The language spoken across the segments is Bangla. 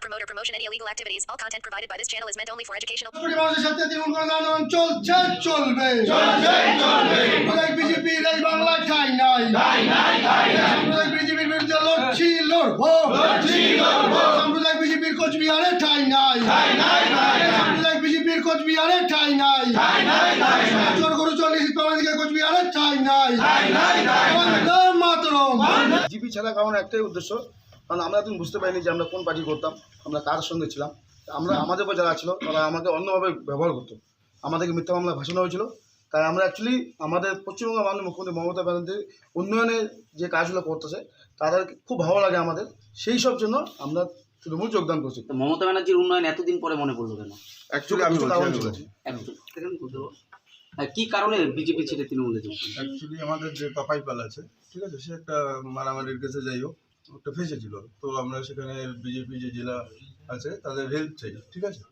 not promote or promotion any illegal activities. All content provided by this channel is meant only for educational. মানুষের সাথে তৃণমূল কংগ্রেস আন্দোলন চলছে চলবে। সাম্প্রদায়িক বিজেপির এই বাংলায় ঠাই নাই। সাম্প্রদায়িক বিজেপির বিরুদ্ধে লড়ছি লড়বো। সাম্প্রদায়িক বিজেপির কোচবিহারে ঠাই নাই। সাম্প্রদায়িক বিজেপির কোচবিহারে ঠাই নাই। চোর গরু চল নিষিদ্ধ বাংলাদেশকে কোচবিহারে ঠাই নাই। বন্দে মাতরম। ছাড়া কারণ একটাই উদ্দেশ্য কারণ আমরা এখন বুঝতে পারিনি যে আমরা কোন পার্টি করতাম আমরা কার সঙ্গে ছিলাম। আমরা আমাদের উপর যারা ছিল তারা আমাকে অন্যভাবে ব্যবহার করতো। আমাদেরকে মিথ্যা মামলা ভাসানো হয়েছিল। তাই আমরা অ্যাকচুয়ালি আমাদের পশ্চিমবঙ্গের মাননীয় মুখ্যমন্ত্রী মমতা ব্যানার্জি উন্নয়নের যে কাজগুলো করতেছে তাদের খুব ভালো লাগে আমাদের। সেই সব জন্য আমরা তৃণমূল যোগদান করছি। তো মমতা ব্যানার্জির উন্নয়ন এতদিন পরে মনে পড়ল কেন? অ্যাকচুয়ালি আমি? হ্যাঁ, কি কারণে বিজেপি ছেড়ে তৃণমূলে অ্যাকচুয়ালি আমাদের যে পাপাই পাল আছে ঠিক আছে সে একটা মারামারির কেসে যাই হোক একটা ফেসেছিল তো আমরা সেখানে বিজেপি যে জেলা আছে, তাদের হেল্প চাই, ঠিক আছে?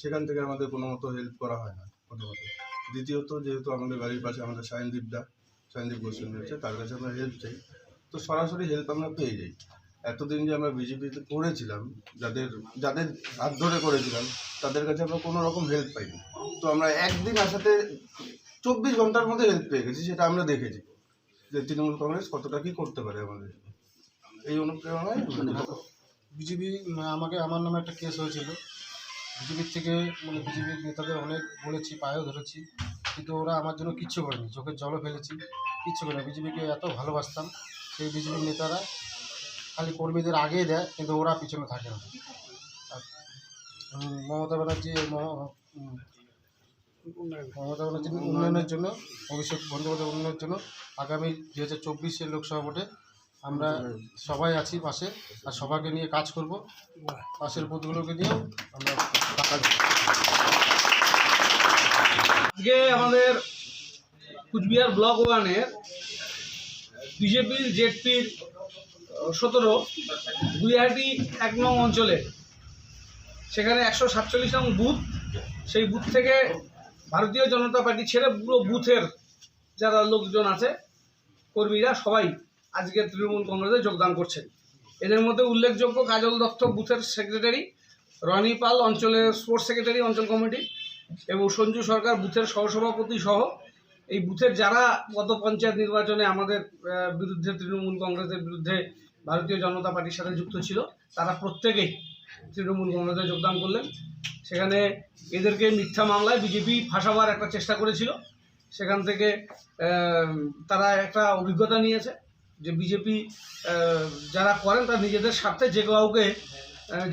সেখান থেকে আমাদের কোনো মতো হেল্প করা হয় না প্রথমত দ্বিতীয়ত, যেহেতু আমাদের বাড়ির পাশে আমাদের সায়নদীপ দা, সায়নদীপ গোস্বামী রয়েছে, তার কাছে আমরা হেল্প চাই। তো সরাসরি হেল্প আমরা পেয়ে যাই। এতদিন যে আমরা বিজেপিতে করেছিলাম, যাদের যাদের হাত ধরে করেছিলাম, তাদের কাছে আমরা কোনো রকম হেল্প পাইনি। তো আমরা একদিন আসাতে চব্বিশ ঘণ্টার মধ্যে হেল্প পেয়ে গেছি, সেটা আমরা দেখেছি। যে তৃণমূল কংগ্রেস কতটা কি করতে পারে আমাদের। এই অনুপ্রেরণায় আমরা- বিজেপি আমাকে আমার নামে একটা কেস হয়েছিল। বিজেপির থেকে মানে বিজেপির নেতাদের অনেক বলেছি পায়েও ধরেছি কিন্তু ওরা আমার জন্য কিচ্ছু করেনি। চোখের জলও ফেলেছি কিচ্ছু করে বিজেপিকে এত ভালোবাসতাম সেই বিজেপির নেতারা খালি কর্মীদের আগেই দেয় কিন্তু ওরা পিছনে থাকে না। মমতা ব্যানার্জি মমতা ব্যানার্জির উন্নয়নের জন্য অভিষেক বন্দ্যোপাধ্যায় উন্নয়নের জন্য আগামী দু হাজার চব্বিশের লোকসভা ভোটে আমরা সবাই আছি পাশে, আর সবাইকে নিয়ে কাজ করব। পাশের বুথগুলোকে নিয়েও আমরা আজকে আমাদের কুচবিহার ব্লক ওয়ানের বিজেপির, জেডপির সতেরো গুইহাটি এক নং অঞ্চলে। সেখানে একশো সাতচল্লিশ নং বুথ। সেই বুথ থেকে ভারতীয় জনতা পার্টি ছেড়ে পুরো বুথের যারা লোকজন আছে, কর্মীরা সবাই আজকে তৃণমূল কংগ্রেসে যোগদান করছেন। এদের মধ্যে উল্লেখযোগ্য কাজল দত্ত বুথের সেক্রেটারি রনি পাল অঞ্চলের স্পোর্টস সেক্রেটারি অঞ্চল কমিটি এবং সঞ্জু সরকার বুথের সহসভাপতি সহ এই বুথের যারা গত পঞ্চায়েত নির্বাচনে আমাদের বিরুদ্ধে তৃণমূল কংগ্রেসের বিরুদ্ধে ভারতীয় জনতা পার্টির সাথে যুক্ত ছিল, তারা প্রত্যেকেই তৃণমূল কংগ্রেসে যোগদান করলেন। সেখানে এদেরকে মিথ্যা মামলায় বিজেপি ফাঁসাবার একটা চেষ্টা করেছিল। সেখান থেকে তারা একটা অভিজ্ঞতা নিয়েছে। যে বিজেপি যারা করেন তারা নিজেদের স্বার্থে যে কাউকে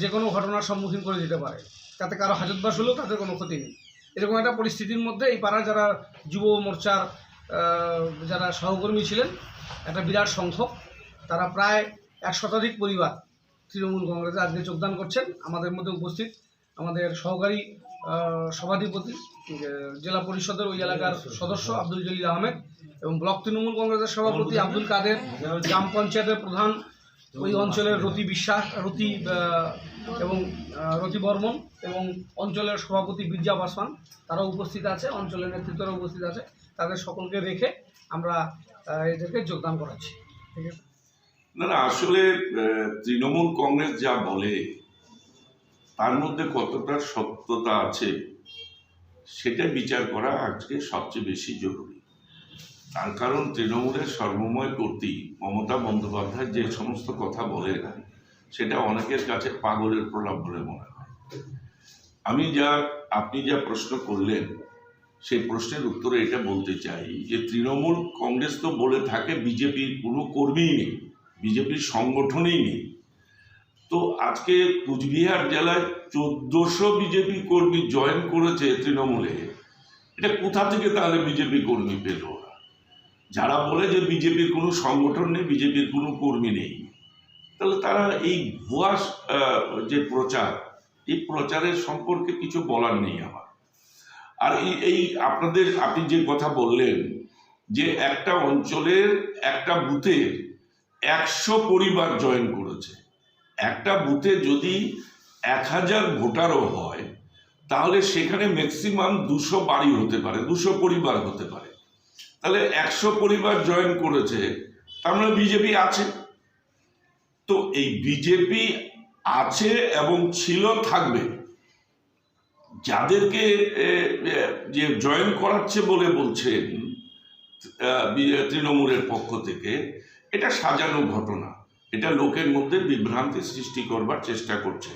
যে কোনো ঘটনার সম্মুখীন করে দিতে পারে। তাতে কারও হাজতবাস হলেও তাদের কোনো ক্ষতি নেই। এরকম একটা পরিস্থিতির মধ্যে এই পাড়ার যারা যুব মোর্চার যারা সহকর্মী ছিলেন, একটা বিরাট সংখ্যক, তারা প্রায় এক শতাধিক পরিবার তৃণমূল কংগ্রেসে আজকে যোগদান করছেন। আমাদের মধ্যে উপস্থিত আমাদের সহকারী সভাধিপতি জেলা পরিষদের ওই এলাকার সদস্য আব্দুল জলিল আহমেদ এবং ব্লক তৃণমূল কংগ্রেসের সভাপতি আব্দুল কাদের, গ্রাম পঞ্চায়েতের প্রধান ওই অঞ্চলের রতি বিশ্বাস, রতি এবং রতি বর্মন এবং অঞ্চলের সভাপতি বিরজা পাসওয়ান তারাও উপস্থিত আছে, অঞ্চলের নেতৃত্বরা উপস্থিত আছে। তাদের সকলকে রেখে আমরা এদেরকে যোগদান করাচ্ছি। ঠিক আছে? না না, আসলে তৃণমূল কংগ্রেস যা বলে তার মধ্যে কতটা সত্যতা আছে, সেটা বিচার করা আজকে সবচেয়ে বেশি জরুরি। তার কারণ তৃণমূলের সর্বময় কর্তৃ মমতা বন্দ্যোপাধ্যায় যে সমস্ত কথা বলেন, সেটা অনেকের কাছে পাগলের প্রলাপ বলে মনে হয়। আমি যা, আপনি যা প্রশ্ন করলেন, সেই প্রশ্নের উত্তরে এটা বলতে চাই যে তৃণমূল কংগ্রেস তো বলে থাকে, বিজেপির কোনো কর্মীই নেই, বিজেপির সংগঠনেই নেই। তো আজকে কুচবিহার জেলায় চোদ্দশো বিজেপি কর্মী জয়েন করেছে তৃণমূলে, এটা কোথা থেকে তাহলে বিজেপি কর্মী পেল ওরা? যারা বলে যে বিজেপির কোনো সংগঠন নেই, বিজেপির কোনো কর্মী নেই, তাহলে তারা এই ভুয়া যে প্রচার, এই প্রচারের সম্পর্কে কিছু বলার নেই আমার। আর এই আপনাদের, আপনি যে কথা বললেন যে একটা অঞ্চলের, একটা বুথের একশো পরিবার জয়েন করেছে একটা বুথে যদি এক হাজার ভোটারও হয়, তাহলে সেখানে ম্যাক্সিমাম দুশো বাড়ি হতে পারে, দুশো পরিবার হতে পারে। তাহলে একশো পরিবার জয়েন করেছে, তার মানে বিজেপি আছে। তো এই বিজেপি আছে এবং ছিল, থাকবে। যাদেরকে যে জয়েন করাচ্ছে বলে বলছেন তৃণমূলের পক্ষ থেকে, এটা সাজানো ঘটনা। এটা লোকের মধ্যে বিভ্রান্তি সৃষ্টি করবার চেষ্টা করছে।